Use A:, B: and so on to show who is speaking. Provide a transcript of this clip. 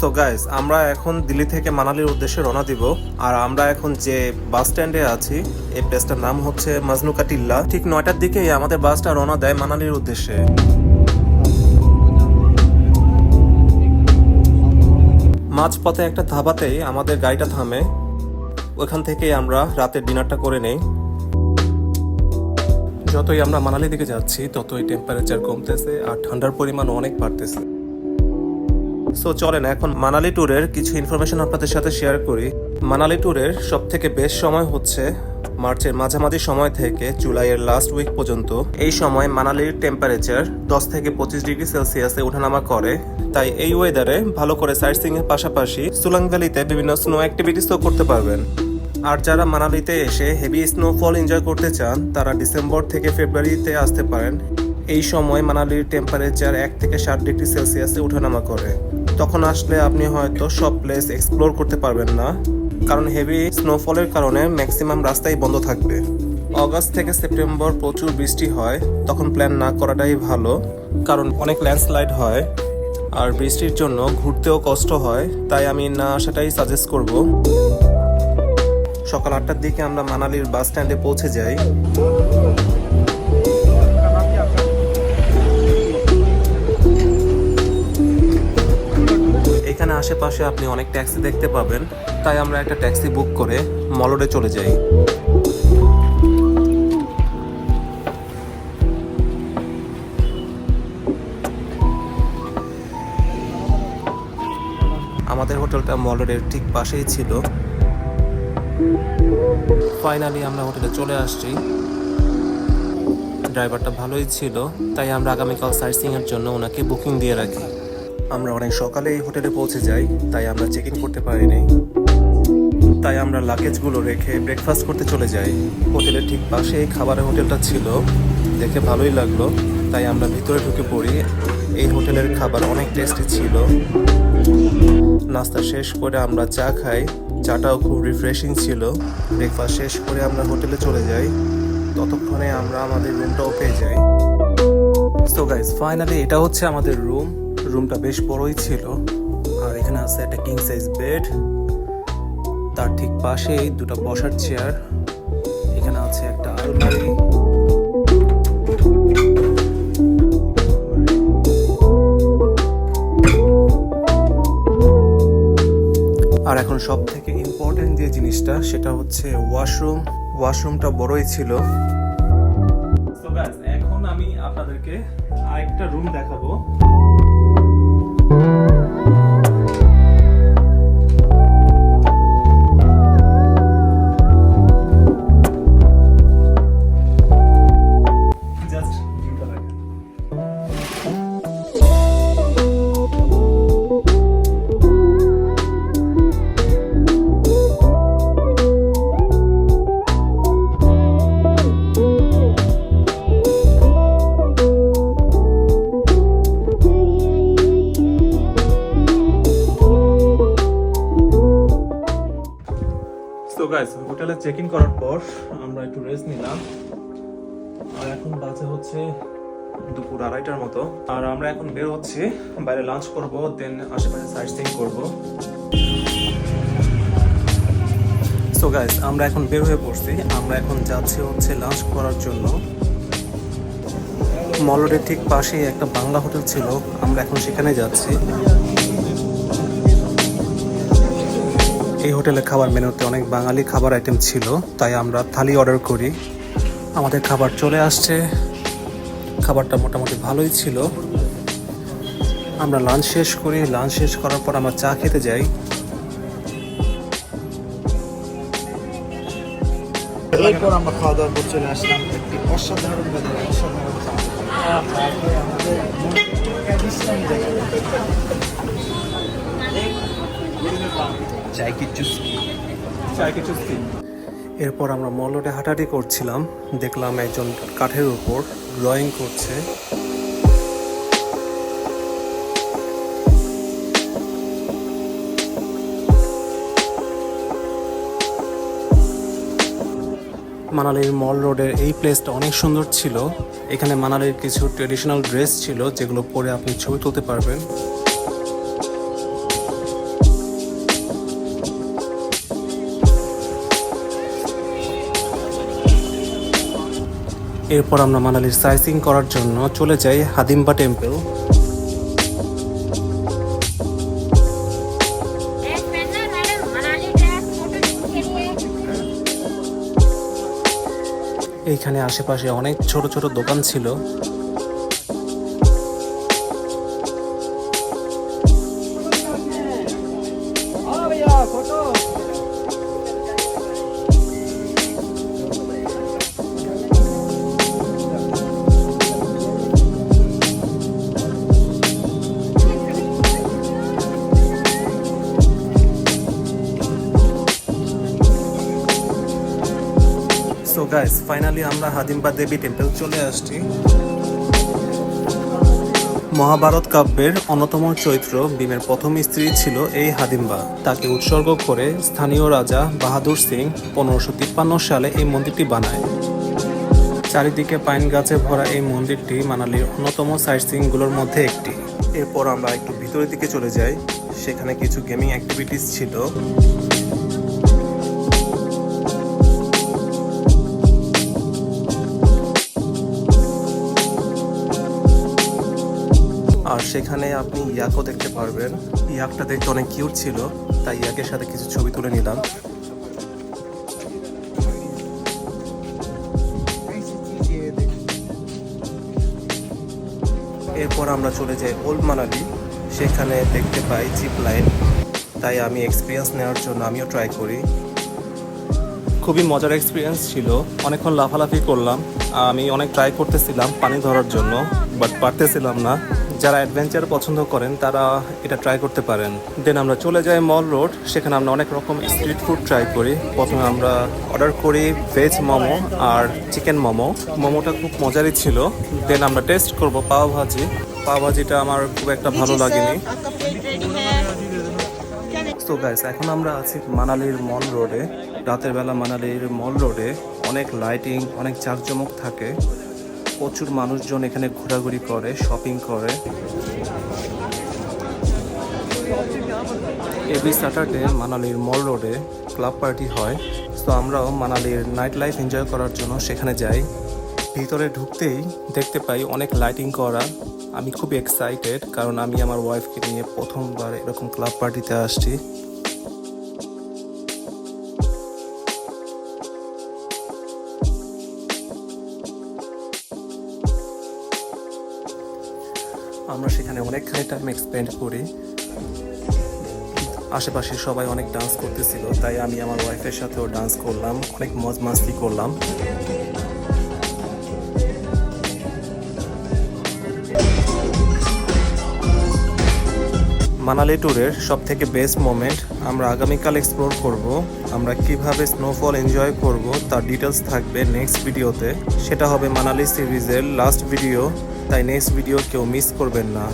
A: So guys আমরা এখন দিল্লি থেকে মানালির উদ্দেশ্যে রওনা দিব। আর আমরা এখন যে বাস স্ট্যান্ডে আছি, এই প্লেসটার নাম হচ্ছে মাজনুকা টিল্লা ঠিক নয়টার দিকেই আমাদের বাসটা রওনা দেয় মানালির উদ্দেশ্যে। মাঝপথে একটা ধাবাতেই আমাদের গাড়িটা থামে। ওখান থেকেই আমরা রাতের ডিনারটা করে নেই। যতই আমরা মানালির দিকে যাচ্ছি, ততই টেম্পারেচার কমতেছে আর ঠান্ডার পরিমাণ অনেক বাড়তেছে। সো চলেন এখন মানালি ট্যুরের কিছু ইনফরমেশন আপনাদের সাথে শেয়ার করি। মানালি ট্যুরের সব থেকে বেস্ট সময় হচ্ছে মার্চের মাঝামাঝি সময় থেকে জুলাইয়ের লাস্ট উইক পর্যন্ত। এই সময় মানালির টেম্পারেচার দশ থেকে পঁচিশ ডিগ্রি সেলসিয়াসে ওঠানামা করে। তাই এই ওয়েদারে ভালো করে সাইট সিং এর পাশাপাশি সুলাং ভ্যালিতে বিভিন্ন স্নো অ্যাক্টিভিটিসও করতে পারবেন। আর যারা মানালিতে এসে হেভি স্নোফল এনজয় করতে চান, তারা ডিসেম্বর থেকে ফেব্রুয়ারিতে আসতে পারেন। এই সময় মানালির টেম্পারেচার এক থেকে ষাট ডিগ্রি সেলসিয়াসে ওঠানামা করে। তখন আসলে আপনি হয়তো সব প্লেস এক্সপ্লোর করতে পারবেন না, কারণ হেভি স্নোফলের কারণে ম্যাক্সিমাম রাস্তাই বন্ধ থাকবে। অগাস্ট থেকে সেপ্টেম্বর প্রচুর বৃষ্টি হয়, তখন প্ল্যান না করাটাই ভালো, কারণ অনেক ল্যান্ডস্লাইড হয়, আর বৃষ্টির জন্য ঘুরতেও কষ্ট হয়, তাই আমি না আসাটাই সাজেস্ট করব। সকাল আটটার দিকে আমরা মানালির বাস স্ট্যান্ডে পৌঁছে যাই। এখানে আশেপাশে আপনি অনেক ট্যাক্সি দেখতে পাবেন, তাই আমরা একটা ট্যাক্সি বুক করে মলডে চলে যাই। আমাদের হোটেলটা মলডের ঠিক পাশেই ছিল। ফাইনালি আমরা হোটেলে চলে আসছি। ড্রাইভারটা ভালোই ছিল, তাই আমরা আগামীকাল সাইট জন্য ওনাকে বুকিং দিয়ে রাখি। আমরা অনেক সকালে এই হোটেলে পৌঁছে যাই, তাই আমরা চেক ইন করতে পারিনি। তাই আমরা লাগেজগুলো রেখে ব্রেকফাস্ট করতে চলে যাই। হোটেলের ঠিক পাশে খাবারের হোটেলটা ছিল। দেখে ভালোই লাগল। তাই আমরা ভিতরে ঢুকে পড়ি। এই হোটেলের খাবার অনেক টেস্টি ছিল। নাস্তা শেষ করে আমরা চা খাই। চাটাও খুব রিফ্রেশিং ছিল। ব্রেকফাস্ট শেষ করে আমরা হোটেলে চলে যাই। ততক্ষণে আমরা আমাদের রুমটাও পেয়ে যাই। সো গাইস ফাইনালি এটা হচ্ছে আমাদের রুম রুমটা বেশ বড়ই ছিল। আর এখানে আছে একটা কিং সাইজ বেড তার ঠিক পাশেই দুটো বসার চেয়ার এখানে আছে একটা আলমারি। আর এখন সব থেকে ইম্পর্টেন্ট যে জিনিসটা, সেটা হচ্ছে ওয়াশরুম ওয়াশরুমটা বড়ই ছিল। এখন আমি আপনাদেরকে আরেকটা রুম দেখাবো। গাইস হোটেলে চেক ইন করার পর আমরা একটু রেস্ট নিলাম। আর এখন বাজে হচ্ছে দুপুর আড়াইটার মতো। আর আমরা এখন বের হচ্ছি, বাইরে লাঞ্চ করব দেন আশেপাশে সাইট সিং করব। সো গাইস আমরা এখন বের হয়ে পড়ছি। আমরা এখন যাচ্ছি হচ্ছে লাঞ্চ করার জন্য। মলরের ঠিক পাশেই একটা বাংলা হোটেল ছিল। আমরা এখন সেখানে যাচ্ছি। এই হোটেলে খাবার মেনুতে অনেক বাঙালি খাবার আইটেম ছিল, তাই আমরা থালি অর্ডার করি। আমাদের খাবার চলে আসছে। খাবারটা মোটামুটি ভালোই ছিল। আমরা লাঞ্চ শেষ করি। লাঞ্চ শেষ করার পর আমরা চা খেতে যাই।
B: আমরা খাওয়া দাওয়ার পর চলে আসলাম একটি অসাধারণ অসাধারণ চুস্কি?
A: এরপর আমরা মলটে হাঁটাহাঁটি করছিলাম। দেখলাম একজন কাঠের উপর ড্রয়িং করছে। মানালির মল রোডের এই প্লেসটা অনেক সুন্দর ছিল। এখানে মানালির কিছু ট্রেডিশনাল ড্রেস ছিল যেগুলো পরে আপনি ছবি তুলতে পারবেন। এরপর আমরা মানালির সাইসিং করার জন্য চলে যাই হাদিম্বা টেম্পল। এইখানে আশেপাশে অনেক ছোট ছোট দোকান ছিল। গাইস ফাইনালি আমরা হাদিম্বা দেবী টেম্পল চলে আসছি। মহাভারত কাব্যের অন্যতম চরিত্র ভীমের প্রথম স্ত্রী ছিল এই হাদিম্বা। তাকে উৎসর্গ করে স্থানীয় রাজা বাহাদুর সিং পনেরোশো তিপ্পান্ন সালে এই মন্দিরটি বানায়। চারিদিকে পাইন গাছে ভরা এই মন্দিরটি মানালির অন্যতম সাইটগুলোর মধ্যে একটি। এরপর আমরা একটু ভিতরের দিকে চলে যাই। সেখানে কিছু গেমিং অ্যাক্টিভিটিস ছিল। আর সেখানে আপনি ইয়াকও দেখতে পারবেন। ইয়াকটা দেখতে অনেক কিউট ছিল, তাই ইয়াকের সাথে কিছু ছবি তুলে নিলাম। এরপর আমরা চলে যাই ওল্ড মানালি। সেখানে দেখতে পাই জিপ লাইন। তাই আমি এক্সপিরিয়েন্স নেওয়ার জন্য আমিও ট্রাই করি। খুবই মজার এক্সপিরিয়েন্স ছিল। অনেকক্ষণ লাফালাফি করলাম। আমি অনেক ট্রাই করতেছিলাম পানি ধরার জন্য বাট পারতেছিলাম না। যারা অ্যাডভেঞ্চার পছন্দ করেন তারা এটা ট্রাই করতে পারেন। দেন আমরা চলে যাই মল রোড সেখানে আমরা অনেক রকম স্ট্রিট ফুড ট্রাই করি। প্রথমে আমরা অর্ডার করি ভেজ মোমো আর চিকেন মোমো মোমোটা খুব মজারই ছিল। দেন আমরা টেস্ট করব পাও ভাজি। পাও ভাজিটা আমার খুব একটা ভালো লাগেনি। তো গাইস এখন আমরা আছি মানালির মল রোডে রাতের বেলা মানালির মল রোডে অনেক লাইটিং অনেক জাঁকজমক থাকে। প্রচুর মানুষজন এখানে ঘোরাঘুরি করে শপিং করে। এভরি স্যাটারডে মানালির মল রোডে ক্লাব পার্টি হয়। তো আমরাও মানালির নাইট লাইফ এনজয় করার জন্য সেখানে যাই। ভিতরে ঢুকতেই দেখতে পাই অনেক লাইটিং করা। আমি খুব এক্সাইটেড কারণ আমি আমার ওয়াইফকে নিয়ে প্রথমবার এরকম ক্লাব পার্টিতে আসছি। আমরা সেখানে অনেকখানি টাইম এক্সপেন্ড করি। আশেপাশে সবাই অনেক ডান্স করতেছিল, তাই আমি আমার ওয়াইফের সাথেও ডান্স করলাম, অনেক মজ মাস্তি করলাম। মানালি ট্যুরের সব থেকে বেস্ট মোমেন্ট আমরা আগামীকাল এক্সপ্লোর করব, আমরা কীভাবে স্নোফল এনজয় করব, তার ডিটেলস থাকবে নেক্সট ভিডিওতে সেটা হবে মানালি সিরিজের লাস্ট ভিডিও তাই নেক্সট ভিডিও কেউ মিস করবেন না।